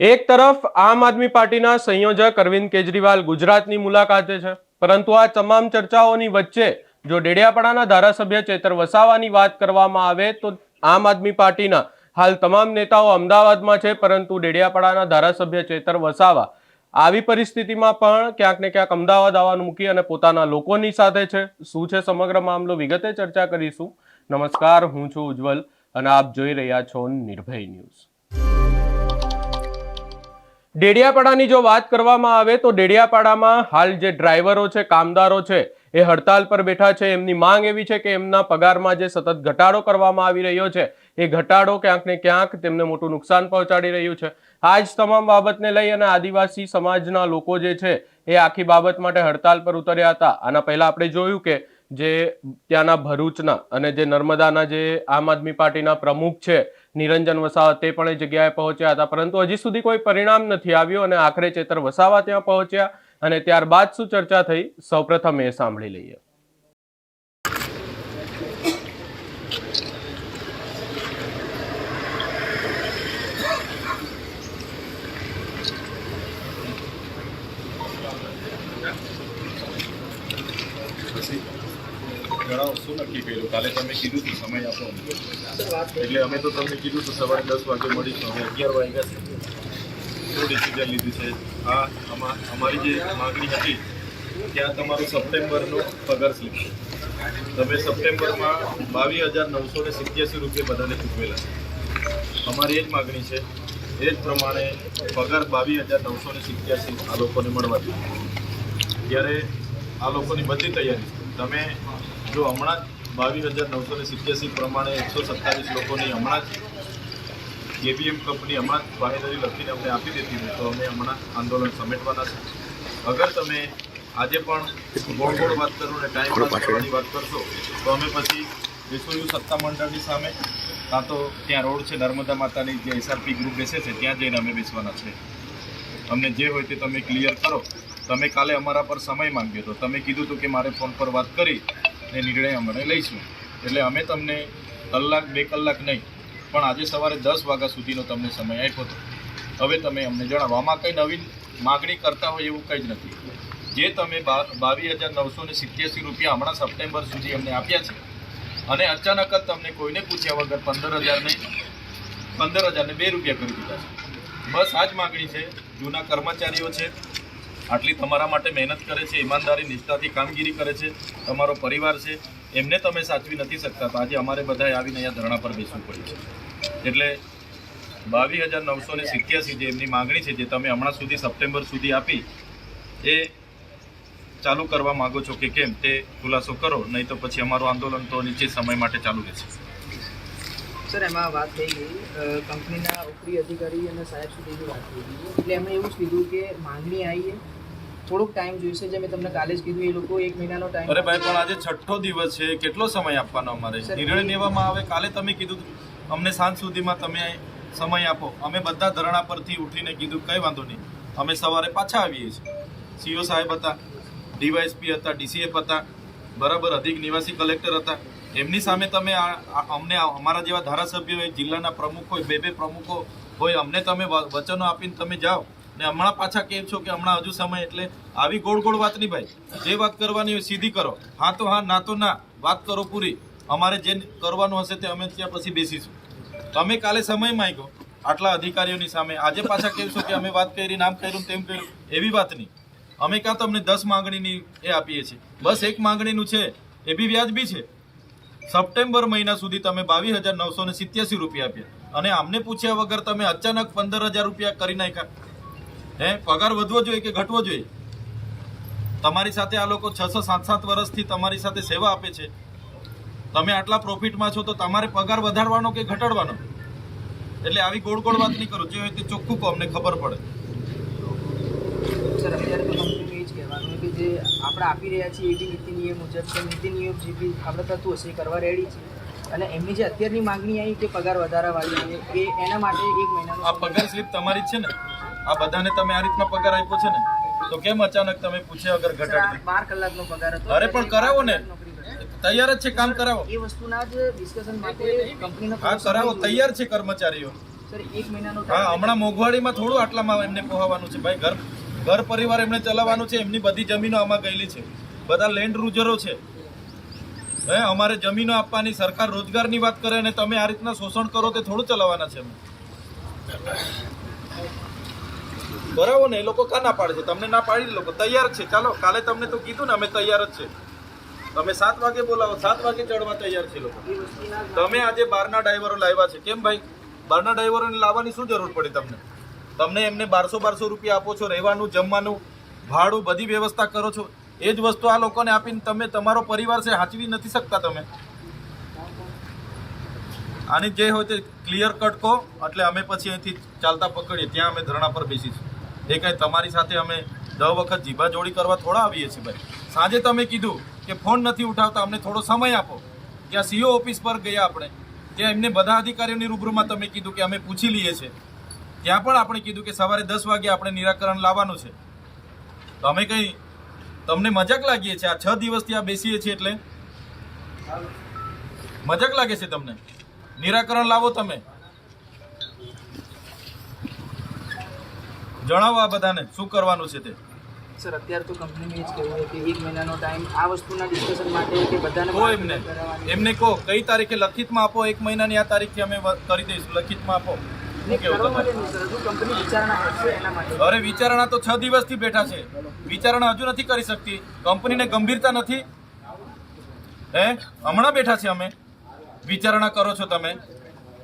એક તરફ આમ આદમી પાર્ટીના સંયોજક અરવિંદ કેજરીવાલ ગુજરાતની મુલાકાતે છે, પરંતુ આ તમામ ચર્ચાઓની વચ્ચે જો ડેડિયાપાડાના ધારાસભ્ય ચેતર વસાવાની વાત કરવામાં આવે તો આમ આદમી પાર્ટીના હાલ તમામ નેતાઓ અમદાવાદમાં છે, પરંતુ ડેડિયાપાડાના ધારાસભ્ય ચેતર વસાવા આવી પરિસ્થિતિમાં પણ ક્યાંક ને ક્યાંક અમદાવાદ આવવાનું મૂકી અને પોતાના લોકોની સાથે છે. શું છે સમગ્ર મામલો? વિગતે ચર્ચા કરીશું. નમસ્કાર, હું છું ઉજ્જવલ અને આપ જોઈ રહ્યા છો નિર્ભય ન્યૂઝ. ડેડિયાપાડાની જો વાત કરવામાં આવે તો ડેડિયાપાડામાં હાલ જે ડ્રાઈવરો છે, કામદારો છે, એ હડતાલ પર બેઠા છે. એમની માંગ એવી છે કે એમના પગારમાં જે સતત ઘટાડો કરવામાં આવી રહ્યો છે, એ ઘટાડો ક્યાંક ક્યાંક તેમને મોટું નુકસાન પહોંચાડી રહ્યું છે. આ જ તમામ બાબતને લઈ અને આદિવાસી સમાજના લોકો જે છે, એ આખી બાબત માટે હડતાલ પર ઉતર્યા હતા. આના પહેલા આપણે જોયું કે જે ત્યાંના ભરૂચના અને જે નર્મદાના જે આમ આદમી પાર્ટીના પ્રમુખ છે, નિરંજન વસાવા, તે પણ એ જગ્યાએ પહોંચ્યા હતા. પરંતુ હજી સુધી કોઈ પરિણામ નથી આવ્યું અને આખરે ચેતર વસાવા ત્યાં પહોંચ્યા અને ત્યારબાદ શું ચર્ચા થઈ? સૌપ્રથમ એ સાંભળી લઈએ પછી જણાવો, શું નક્કી કર્યું? કાલે તમે કીધું હતું, સમય આપો એટલે અમે તો તમને કીધું હતું, સવારે દસ વાગે મળીશું અમે અગિયાર વાગ્યા શું ડિસિઝન લીધું છે? આ અમારી જે માગણી હતી ત્યાં તમારું સપ્ટેમ્બરનો પગાર સ્લીપ તમે સપ્ટેમ્બરમાં બાવીસ હજાર નવસો ને સિત્યાસી રૂપિયા બધાને ચૂકવેલા અમારી એ જ માગણી છે. એ જ પ્રમાણે પગાર બાવીસ હજાર નવસો ને સિત્યાસી આ લોકોને મળવા જોઈએ ત્યારે આ લોકોની બધી તૈયારી, તમે જો હમણાં જ બાવીસ હજાર નવસો ને સિત્યાસી પ્રમાણે એકસો સત્તાવીસ લોકોની હમણાં જ કેબીએમ કંપની હમણાં જ બાહેધરી લખીને અમને આપી દેતી હોય તો અમે હમણાં આંદોલન સમેટવાના છે. અગર તમે આજે પણ ગોળ ગોળ વાત કરો ને ટાઈમ પાસ કરવાની વાત કરશો તો અમે પછી વિશ્વયુ સત્તા મંડળની સામે કાં તો ત્યાં રોડ છે નર્મદા માતાની જે એસઆરપી ગ્રુપ બેસે છે ત્યાં જઈને અમે બેસવાના છે. અમને જે હોય તે તમે ક્લિયર કરો. તમે કાલે અમારા પર સમય માંગ્યો હતો તમે કીધું હતું કે મારે ફોન પર વાત કરી. ને નિર્ણય અમે લઈશું. એટલે અમે તમને કલાક, બે કલાક નહીં, પણ આજે સવારે દસ વાગ્યા સુધીનો તમને સમય આપ્યો હતો. હવે તમે અમને જણાવો. આમાં કંઈ નવી માગણી કરતા હોય એવું કંઈ જ નથી. જે તમે બાવીસ હજાર નવસો ને સિત્યાસી રૂપિયા હમણાં સપ્ટેમ્બર સુધી અમને આપ્યા છે, અને અચાનક જ તમને કોઈને પૂછ્યા વગર પંદર હજાર નહીં, પંદર હજારને બે રૂપિયા કરી દીધા છે. બસ આ જ માગણી છે. જૂના કર્મચારીઓ છે આટલી તમારા માટે મહેનત કરે છે, ઈમાનદારી, નિષ્ઠાથી કામગીરી કરે છે, તમારો પરિવાર છે, એમને તમે સાચવી નથી શકતા. આજે અમારે બધાએ આવીને અહીંયા ધરણા પર બેસવું પડ્યું છે. એટલે બાવીસ હજાર નવસો ને સિત્યાસી જે એમની માગણી છે, જે તમે હમણાં સુધી સપ્ટેમ્બર સુધી આપી, એ ચાલુ કરવા માંગો છો કે કેમ તે ખુલાસો કરો, નહીં તો પછી અમારું આંદોલન તો નિશ્ચિત સમય માટે ચાલુ રહેશે. સર એમાં વાત થઈ ગઈ. કંપનીના ઉપરી અધિકારી અને સાહેબ સુધીની વાત થઈ ગઈ. એટલે એમણે એવું જ કીધું કે માંગણી આવી છે થોડોક ટાઈમ જોઈશે જે મેં તમને કાલે જ કીધું એ લોકો એક મહિનાનો ટાઈમ અરે ભાઈ પણ આજે છઠ્ઠો દિવસ છે. કેટલો સમય આપવાનો અમારે? નિર્ણય લેવામાં આવે? કાલે તમે કીધું અમને સાંજ સુધીમાં તમે સમય આપો. અમે બધા ધરણા પરથી ઉઠીને કીધું કંઈ વાંધો નહીં. અમે સવારે પાછા આવીએ છીએ. સીઓ સાહેબ હતા ડીવાયસપી હતા ડીસીએફ હતા બરાબર અધિક નિવાસી કલેક્ટર હતા. એમની સામે તમે અમને અમારા જેવા ધારાસભ્યો હોય, જિલ્લાના પ્રમુખ હોય, બે બે પ્રમુખો હોય, અમને તમે વચનો આપીને તમે જાઓ. ને હમણાં પાછા કેમ છો કે હમણાં હજુ સમય એટલે આવી ગોળ ગોળ વાત નહીં ભાઈ. જે વાત કરવાની હોય સીધી કરો. હા તો હા, ના તો ના. વાત કરો પૂરી. અમારે જે કરવાનું હશે તે અમે ત્યાં પછી બેસીશું. તમે કાલે સમય માંગ્યો. આટલા અધિકારીઓની સામે. આજે પાછા કહેશો કે અમે વાત કરી, નામ કર્યું તેમ કર્યું? એવી વાત નહીં. અમે કાં તમને દસ માંગણીની એ આપીએ છીએ. બસ એક માંગણીનું છે. એ બી વ્યાજબી છે. સપ્ટેમ્બર મહિના સુધી તમે બાવીસ હજાર નવસો ને સિત્યાસી રૂપિયા આપ્યા. અને અમને પૂછ્યા વગર તમે અચાનક પંદર હજાર રૂપિયા કરી નાખ્યા. હે, પગાર વધવો જોઈએ કે ઘટવો જોઈએ? તમારી સાથે આ લોકો છ છ સાત સાત વર્ષથી તમારી સાથે સેવા આપે છે. તમે આટલા પ્રોફિટમાં છો તો તમારે પગાર વધારવાનો કે ઘટાડવાનો? એટલે આવી ગોળ ગોળ વાત નહીં કરો. જે હોય તે ચોખ્ખું કહો, અમને ખબર પડે સર અત્યારે તો કંપનીનું એ જ કહેવાનું કે જે આપણે આપી રહ્યા છીએ એ બી નીતિ નિયમ મુજબ છે. નીતિ નિયમ જે બી આપણે થતું હશે એ કરવા રેડી છે. અને એમની જે અત્યારની માંગણી આવી કે પગાર વધારાવાળી એ એના માટે એક મહિનાનો આ પગાર સ્લીપ તમારી જ છે ને? આ બધાને તમે આ રીતના પગાર આપ્યો છે ને? તો કેમ અચાનક તમે પૂછ્યા વગર આ ઘટાડી બાર કલાકનો પગાર હતો. અરે પણ કરાવો ને. તૈયાર જ છે કામ કરાવો. એ વસ્તુના જ ડિસ્કશન માટે કંપનીનો હા કરાવો. તૈયાર છે કર્મચારીઓ. સર એક મહિનાનો હા હમણાં મોંઘવારીમાં થોડું આટલામાં એમને પોહાવાનું છે. ભાઈ ઘર ઘર પરિવાર એમને ચલાવવાનું છે, એમની બધી જમીનો આમાં ગયેલી છે. બધા લેન્ડ રૂઝરો છે. હે, અમારે જમીનો આપવાની, સરકાર રોજગારની વાત કરે અને તમે આ રીતના શોષણ કરો તે થોડું ચલાવવાના છે બરાબર ને, એ લોકો કા ના પાડે છે? તમને ના પાડી લોકો, તૈયાર છે. ચાલો, કાલે તમને તો કીધું ને, અમે તૈયાર જ છે. તમે સાત વાગે બોલાવો, સાત વાગે ચડવા તૈયાર છે લોકો. તમે આજે બહારના ડ્રાઈવરો લાવ્યા છે. કેમ ભાઈ? બહારના ડ્રાઈવરોને લાવવાની શું જરૂર પડી તમને? તમને એમને બારસો બારસો રૂપિયા આપો છો, રહેવાનું, જમવાનું, ભાડું, બધી વ્યવસ્થા કરો છો. એ જ વસ્તુ આ લોકોને આપીને તમે તમારો પરિવાર છે, હાચવી નથી શકતા તમે. આની જે હોય તે ક્લિયર કટ કહો, એટલે અમે પછી અહીંથી ચાલતા પકડીએ. ત્યાં અમે ધરણા પર બેસીશું. એ કંઈ તમારી સાથે અમે દસ વખત જીભા જોડી કરવા થોડા આવીએ છીએ ભાઈ. સાંજે તમે કીધું કે ફોન નથી ઉઠાવતા, અમને થોડો સમય આપો. ત્યાં સીઓ ઓફિસ પર ગયા આપણે. ત્યાં એમને બધા અધિકારીઓની રૂબરૂમાં તમે કીધું કે અમે પૂછી લઈએ છીએ. ત્યાં પણ આપણે કીધું કે સવારે દસ વાગે આપણે નિરાકરણ લાવવાનું છે. તો અમે કંઈ તમને મજાક લાગીએ છીએ? આ છ દિવસથી આ બેસીએ છીએ એટલે? મજાક લાગે છે તમને? નિરાકરણ લાવો તમે. જણાવો આ બધાને શું કરવાનું છે તે? સર અત્યારે તો કંપનીનું જ કહેવું કે એક મહિનાનો ટાઈમ આ વસ્તુના ડિસ્કશન માટે કે બધાને કહો એમને. એમને કહો કઈ તારીખે લખિતમાં આપો? એક મહિનાની આ તારીખથી અમે કરી દઈશું. લખિતમાં આપો. અરે વિચારણા તો છ દિવસથી બેઠા છે. વિચારણા હજુ નથી કરી શકતી. કંપનીને ગંભીરતા નથી. હે? હમણાં બેઠા છે અમે. વિચારણા કરો છો તમે.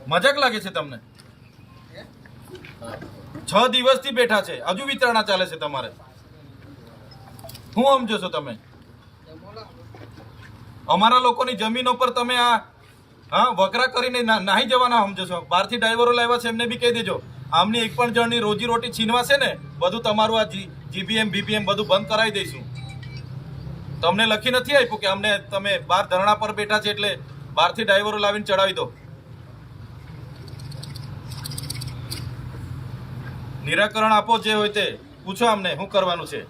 મજાક લાગે છે તમને? છ દિવસથી બેઠા છે. હજુ વિચારણા ચાલે છે તમારે. શું સમજો છો તમે? અમારા લોકોની જમીનો પર તમે આ હા, વકરા કરીને નાહી જવાના સમજો છો. બહારથી ડ્રાઈવરો લાવ્યા છે, એમને બી કહી દેજો. આમની એક પણ જણની રોજી રોટી છીનવાશે ને, બધું તમારું આ જીબીએમ બીબીએમ બધું બંધ કરાવી દઈશું. તમને લખી નથી આપ્યું કે અમને તમે બહાર ધરણા પર બેઠા છે એટલે બહારથી ડ્રાઈવરો લાવીને ચડાવી દો. નિરાકરણ આપો જે હોય તે. પૂછો અમને, શું કરવાનું છે?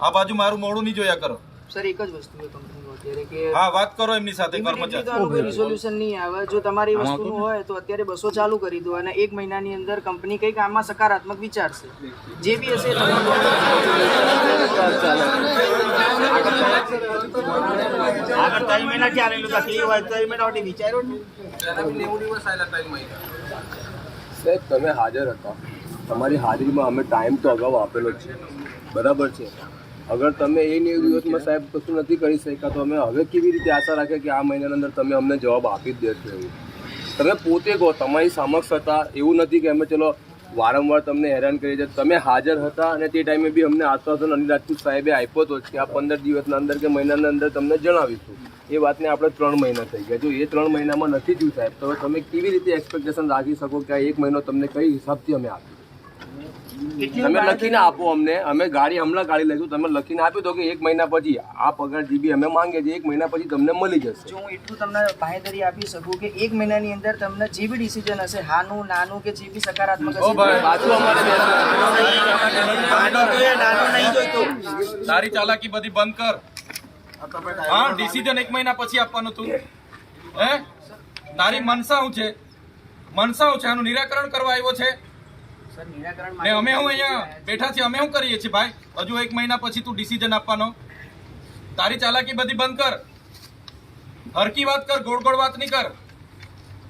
આ બાજુ મારું મોડું નહીં જોયા કરો. સર એક જ વસ્તુ છે કંપનીનું અત્યારે કે હા વાત કરો એમની સાથે કર્મચારી. resolution નહીં આવે. જો તમારી વસ્તુનું હોય તો અત્યારે બસો ચાલુ કરી દો અને એક મહિનાની અંદર કંપની કંઈક આમાં સકારાત્મક વિચારશે. જે બી હશે આગળ ત્રણ મહિના ચાલેલું તકલીફ હોય ત્રણ મહિના માટે વિચાર્યો ને સાહેબ તમે હાજર હતા. તમારી હાજરીમાં અમે ટાઈમ તો અગાઉ આપેલો જ છે. બરાબર છે. અગર તમે એ નેવું દિવસમાં સાહેબ કશું નથી કરી શક્યા તો અમે હવે કેવી રીતે આશા રાખીએ કે આ મહિનાની અંદર તમે અમને જવાબ આપી જ દેશો એવું? તમે પોતે કહો તમારી સમક્ષ હતા એવું નથી કે અમે ચલો વારંવાર તમને હેરાન કરી છે તમે હાજર હતા અને તે ટાઈમે બી અમને આશ્વાસન અનિલ રાજપૂત સાહેબે આપ્યો હતો કે આ પંદર દિવસના અંદર કે મહિનાના અંદર તમને જણાવીશું. એ વાતને આપણે ત્રણ મહિના થઈ ગયા. જો એ ત્રણ મહિનામાં નથી થયું સાહેબ તો તમે કેવી રીતે એક્સપેક્ટેશન રાખી શકો કે આ એક મહિનો તમને કઈ હિસાબથી અમે આપ્યું તમે લખીને આપો અમને. અમે ગાડી હમણાં ગાડી લઈશું. તમે લખીને આપી દો કે એક મહિના પછી આ પગાર જીબી અમે માંગીએ છીએ એક મહિના પછી તમને મળી જશે. જો હું એટલું તમને બાહેધરી આપી શકું કે એક મહિનાની અંદર તમને જે બી ડિસિઝન હશે હાનું નાનું કે જે બી સકારાત્મક ઓ હશે ભાઈ. પાછું અમારે. નાનો નહીં જોઈતો. તારી ચાલાકી બધી બંધ કર. હા ડિસિઝન એક મહિના પછી આપવાનું તું. હે? તારી મનસા હું છે. મનસા હું છે આનું નિરાકરણ કરવા આવ્યો છે. ને અમે હું અહીંયા બેઠા છીએ અમે શું કરીએ છીએ ભાઈ? હજુ એક મહિના પછી તું ડિસિઝન આપવાનો. તારી ચાલાકી બધી બંધ કર. હરકી વાત કર ગોળ ગોળ વાત નહીં કર.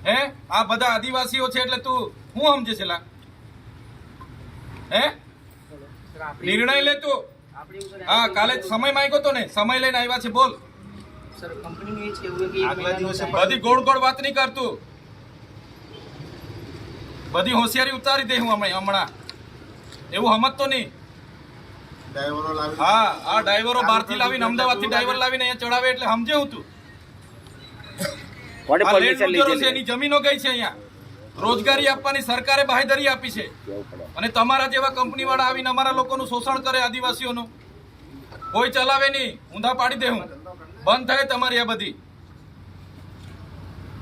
હે? આ બધા આદિવાસીઓ છે એટલે તું શું સમજે છે લા? હે? નિર્ણય લે તું. હા કાલે સમય માંગ્યો તો ને. સમય લઈને આવ્યા છે બોલ. સર કંપનીનું એ છે કે એક મહિનાનો time- બધી ગોળ ગોળ વાત નહીં કરતું બધી હોશિયારી ઉતારી દે હું અમે હમણાં. એવું સમજતો નહીં. હા આ ડ્રાઈવરો બહારથી લાવીને અમદાવાદથી ડ્રાઈવર લાવીને અહીંયા ચડાવે એટલે સમજે હું તું. એની જમીનો ગઈ છે અહીંયા. રોજગારી આપવાની સરકારે બાહેધરી આપી છે. અને તમારા જેવા કંપની વાળા આવીને અમારા લોકોનું શોષણ કરે આદિવાસીઓનું. કોઈ ચલાવે નહીં. ઊંધા પાડી દે હું. બંધ થાય તમારી આ બધી.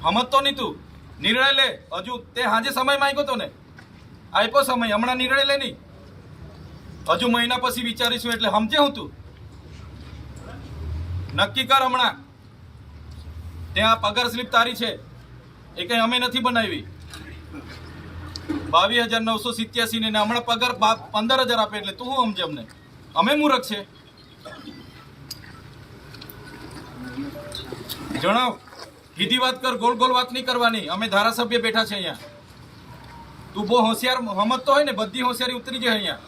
સમજતો નહીં તું. નિર્ણય લે. હજુ તે હાજે સમય માંગ્યો તો ને આપ્યો સમય, હમણાં નિર્ણય લે નહીં. હજુ મહિના પછી વિચારીશું એટલે સમજે હું તું. નક્કી કર હમણાં. ત્યાં પગાર સ્લીપ તારી છે. એ કઈ અમે નથી બનાવી. બાવીસ હજાર નવસો સિત્યાસી ને હમણાં પગાર પંદર હજાર આપે એટલે તું સમજે અમને? અમે મૂરખ છે. જણાવ. સીધી વાત કર ગોલ ગોલ વાત નહીં કરવાની. અમે ધારાસભ્ય બેઠા છે અહીંયા. તું બહુ હોશિયાર સમજતો હોય ને બધી હોશિયારી ઉતરી જાય અહીંયા.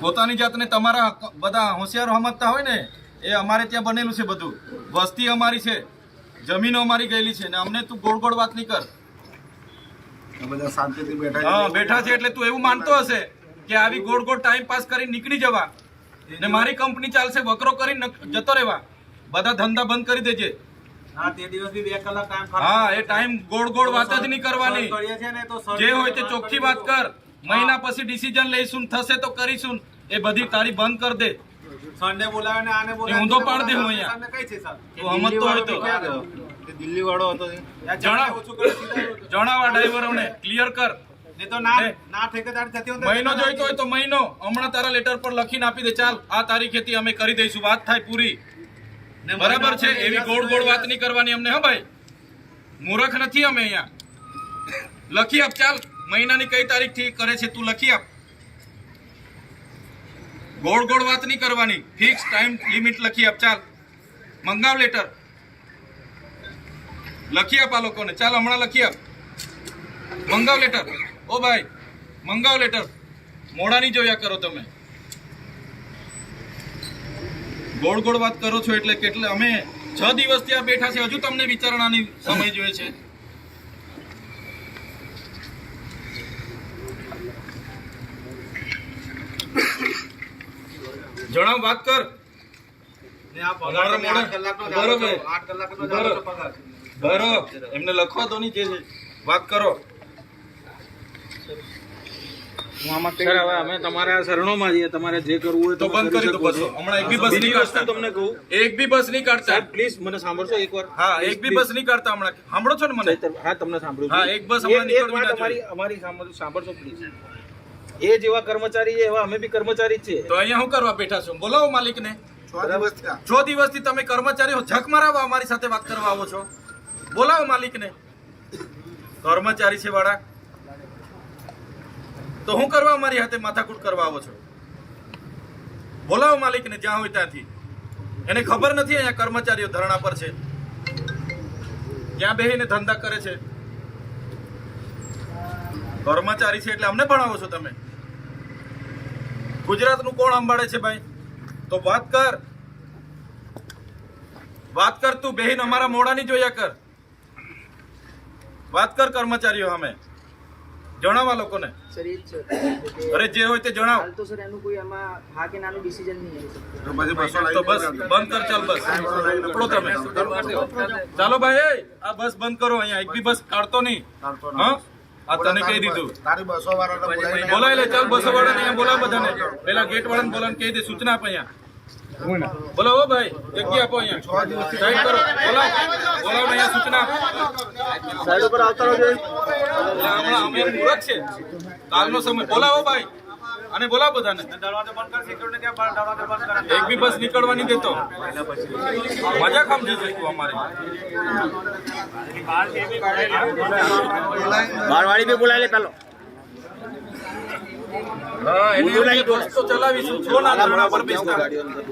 પોતાની જાતને તમારા બધા હોશિયાર સમજતા હોય ને એ અમારે ત્યાં બનેલું છે બધું. વસ્તી અમારી છે જમીનો અમારી ગયેલી છે ને અમને તું ગોળ ગોળ વાત નહીં કર. બધા શાંતિથી બેઠા હા બેઠા છે એટલે તું એવું માનતો હશે કે આવી ગોળ ગોળ ટાઈમ પાસ કરી નીકળી જવા. ને મારી કંપની ચાલશે વકરો કરીને જતો રહેવા. બધા ધંધા બંધ કરી દેજે. હા તે દિવસ બી બે કલાક ટાઈમ હા એ ટાઈમ ગોળ ગોળ વાત જ નહીં કરવાની. જે હોય તે ચોખ્ખી વાત કર. મહિના પછી ડિસિઝન લઈશું થશે તો કરીશું. એ બધી તારી બંધ કર દે. સન્ડે બોલાવે ને આને પાડ દે હું અહીંયા. કઈ છે સર. તું સમજતો તો ક્યાં ગયો તે દિલ્હી વાળો હતો. જણાવ. જણાવા ડ્રાઈવરોને. ક્લિયર કર. તો ના ના ઠેકેદાર થતી હોય મહિનો જોઈતો હોય તો મહિનો. હમણાં તારા લેટર પર લખીને આપી દે. ચાલ આ તારીખેથી અમે કરી દઈશું. વાત થાય પૂરી. બરાબર છે? એવી ગોળ ગોળ વાત નહીં કરવાની અમને હા ભાઈ? મૂર્ખ નથી અમે અહીંયા. લખી આપ ચાલ. મહિનાની કઈ તારીખથી કરે છે તું લખી આપ. ગોળ ગોળ વાત નહીં કરવાની. ફિક્સ ટાઈમ લિમિટ લખી આપ ચાલ. મંગાવ લેટર લખી આપ આ લોકોને. ચાલ હમણાં લખી આપ. મંગાવ લેટર ઓ ભાઈ મંગાવ લેટર મોડા નહીં જોયા કરો તમે. ગોળ ગોળ વાત કરો છો એટલે કેટલે અમે છ દિવસ ત્યાં બેઠા છે હજુ તમને વિચારણાની સમય જોઈએ છે. જણાવ વાત કર. ને એમને લખવા દો નહીં જે છે. વાત કરો. સર હવે અમે તમારા શરણોમાં જઈએ તમારે જે કરવું હોય તો બંધ કરી દો બસો હમણાં એક બી બસ નહીં કાઢતા. તમને કહું. એક બી બસ નહીં કાઢતા. પ્લીઝ મને સાંભળશો એકવાર. હા એક બી બસ નહીં કાઢતા હમણાં. સાંભળો છો ને મને? હા તમને સાંભળું હા, એક બસ હમણાં નીકળવી વાત અમારી સાંભળશો પ્લીઝ એ જેવા કર્મચારી એવા અમે બી કર્મચારી છીએ. તો અહીંયા શું કરવા બેઠા છું? બોલાવો માલિકને. દિવસ થયા. છ દિવસથી તમે કર્મચારીઓ ઝક મારાવા અમારી સાથે વાત કરવા આવો છો. બોલાવો માલિકને. કર્મચારી છે વાળા. તો હું કરવા મારી હાથે માથાકૂટ કરવા આવો છો? બોલાવો માલિકને, જ્યાં હોય ત્યાંથી. એને ખબર નથી અહીંયા કર્મચારીઓ ધરણા પર છે. ત્યાં બેહીને ધંધા કરે છે. કર્મચારી છે એટલે અમને ભણાવો છો તમે. ગુજરાતનું કોણ સંભાળે છે ભાઈ? તો વાત કર. વાત કર તું બેહીન અમારા મોડા નહીં જોયા કર. વાત કર કર્મચારીઓ અમે જણાવવા લોકોને. સર એ જ અરે જે હોય તે જણાવ. હાલ તો સર એનું કોઈ એમાં હા કે નાનું ડિસિઝન નહીં આવી તો બસો બંધ કર ચાલ બસ. પકડો તમે. ચાલો ભાઈ એ, આ બસ બંધ કરો અહીંયા. એક બી બસ કાઢતો નહીં. હા? આ તને કહી દીધું. તારી બસો બોલાય લે ચાલ બસો વાળાને અહીંયા બોલાવ બધાને. પેલા ગેટ વાળાને બોલાવીને કહી દે સૂચના આપ અહીંયા. બોલાવો ભાઈ જગ્યા આપો અહીંયા. સાઈડ કરો. બોલાવ. બોલાવો અહીંયા સૂચના સાઈડ ઉપર આવતા રહેજો હમણાં અમે મૂર્ખ છે. કાલનો સમય. બોલાવો ભાઈ. અને બોલાવો બધાને. દરવાજો બંધ કર સિક્યુરિટી કે દરવાજો બંધ કર. એક બી બસ નીકળવા નહીં દેતો. મજા કામ છે તું અમારે. બારવાળી બી બોલાવી લે પેલો હા એને એક બસ તો ચલાવીશું છો ના ધરણા પર બેસતા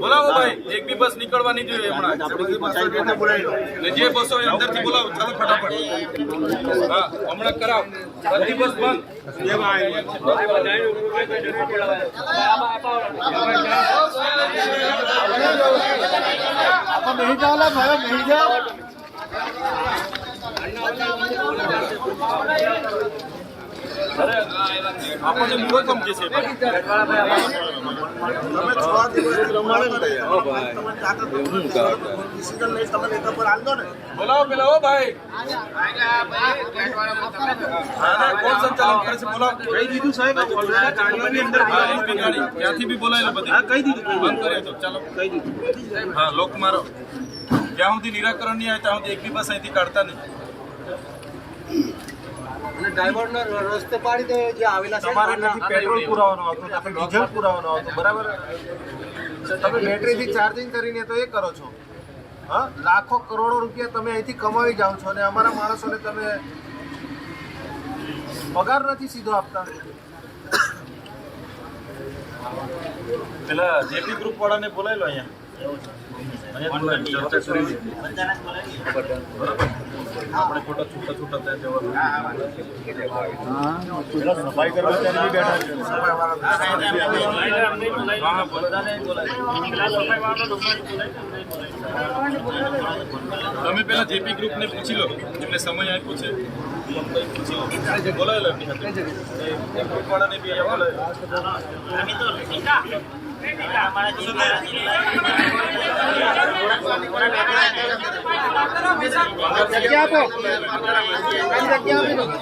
બોલાવો ભાઈ, એક બી બસ નીકળવા નહીં જોઈએ જે બસો એ અંદરથી બોલાવો, ચાલો ફટાફટ. હા, હમણાં કરાવ. બધી બસ બંધ. આપણને મૂર્ખ સમજે છે. તમે છ દિવસથી રમાડે ને તમે તાકાત ફિઝિકલ લઈ તમે નેતા પર આલ ને બોલાવો પેલા ઓ ભાઈ કોણ સંચાલન કરે છે બોલાવો કહી દીધું સાહેબ ગાડીઓની અંદર ગાડી ત્યાંથી બી બોલાયેલો બધી હા કહી દીધું બંધ કરે તો ચાલો કહી દીધું હા લોક મારો જ્યાં સુધી નિરાકરણ નહીં આવે, ત્યાં સુધી એક બી બસ અહીંથી કાઢતા નહીં તમારે નથી પેટ્રોલ પુરાવાનો હતો તમે ડીઝલ પુરાવાનો હતો બરાબર? તમે બેટરીથી ચાર્જિંગ કરીને તો એ કરો છો. હા લાખો કરોડો રૂપિયા તમે અહીંથી કમાવી જાઓ છો અને અમારા માણસોને તમે પગાર નથી સીધો આપતા. પેલા જેપી ગ્રુપ વાળાને બોલાવી લો અહીંયા. આપણે ખોટા છૂટા છૂટા ત્યાં તમે પેલા જેપી ગ્રુપ ને પૂછી લો. એમને સમય આપ્યો છે પૂછી લો. બોલાવી એમની સાથે. જગ્યા આપો જગ્યા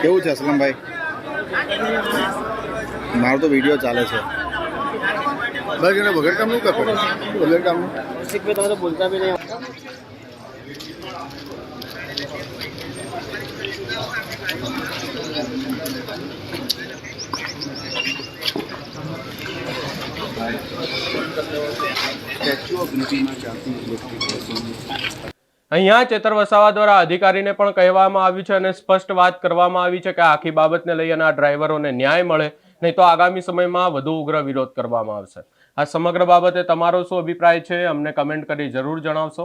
કેવું છે અસલમભાઈ? મારો તો વીડિયો ચાલે છે. બસ એને વગર કામનું કરતો. વગર કામનું અહીંયા ચેતર વસાવા દ્વારા અધિકારીને પણ કહેવામાં આવ્યું છે અને સ્પષ્ટ વાત કરવામાં આવી છે કે આખી બાબતને લઈ અને આ ડ્રાઈવરોને ન્યાય મળે, નહીં તો આગામી સમયમાં વધુ ઉગ્ર વિરોધ કરવામાં આવશે. આ સમગ્ર બાબતે તમારો શું અભિપ્રાય છે? અમને કમેન્ટ કરી જરૂર જણાવશો.